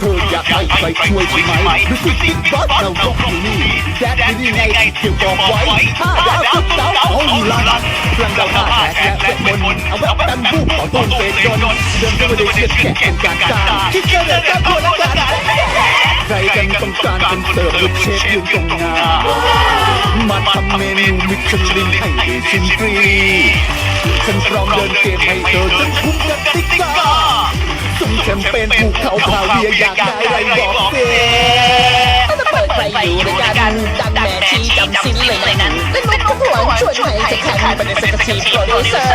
เธออยากให้ใครช่วยใช่ไหมดูสิบิ๊กบอสเรายกองอยู่นี่แดดนี่ไงเกี่ยวบอกไว้ห้าดาวสุดดาวเอาอยู่ลันพลังดาวห้าแฉกและเวทมนต์เอาแวบดันบูต่อต้นเวทยนเดินด้วยเชือกแกะเป็นการการคิดเจอเดินกับตัวละกันใครกันต้องการเป็นเสิร์ฟลูกเชฟยืนตรงหน้ามาทำเมนูมิชลินให้ได้ชิมฟรีฉันพร้อมเดินเกมให้เธอจนคุ้มกับติ๊กาส่ งแชมเปญภูเขาพาเวียอยากได้อะไรบอกเซ่ถ้าเปิดไปอยู่ด้วยกันดังแม่ชีจำสิ้นเลยนั้นเล่นมุกหัวชวนให้จะแข่งเป็นเซนทีโปรดิวเซอร์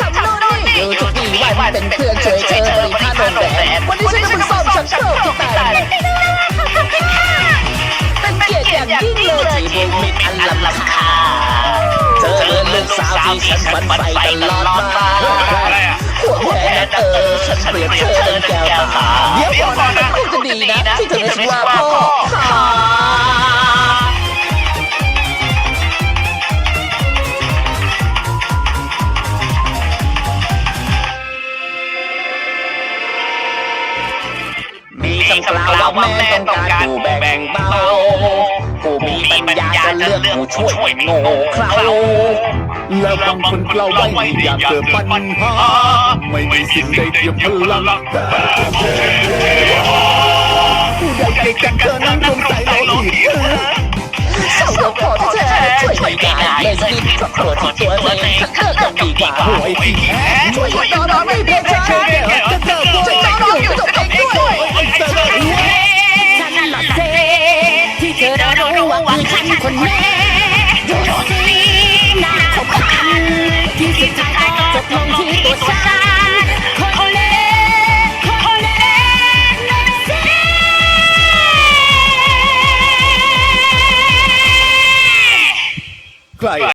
ทำโน่นนี่อยู่ทุกปีวันเป็นเพื่อนช่วยเธอบริพาโดนแดดวันนี้ฉันจะมาสอบฉันโชคที่ตายเป็นเกียรติอย่างยิ่งเลยที่บุกมิดอันลำคาเจอลูกสาวที่ฉันฝันใฝ่ตลอด มีคำกล่าวว่าแม่ต้องการผู้แบ่งเบาผู้มีปัญญาจะเลือกผู้ช่วยโง่เขลาแล้วบางคนกลาไว้ไม่อยากเจอปัญหาไม่มีสิ่งใดเทียมพลังผู้ใดเก่งกันเธอนั้นรวมใจเราอีกเศร้าก็พอที่แท้ช่วยไม่ได้เลยสิเพราะตัวที่ตัวเองเธอกันดีกว่าหวยที่แท้ช่วยนอนไม่เพียงใจช่วยน ธอรู้ว่าคือฉันคนแม่ดูสิหน้าขบขันที่สุดท้ายก็จบลงที่ตัวฉันคนเล็กคนเล็กนั่นสิใคร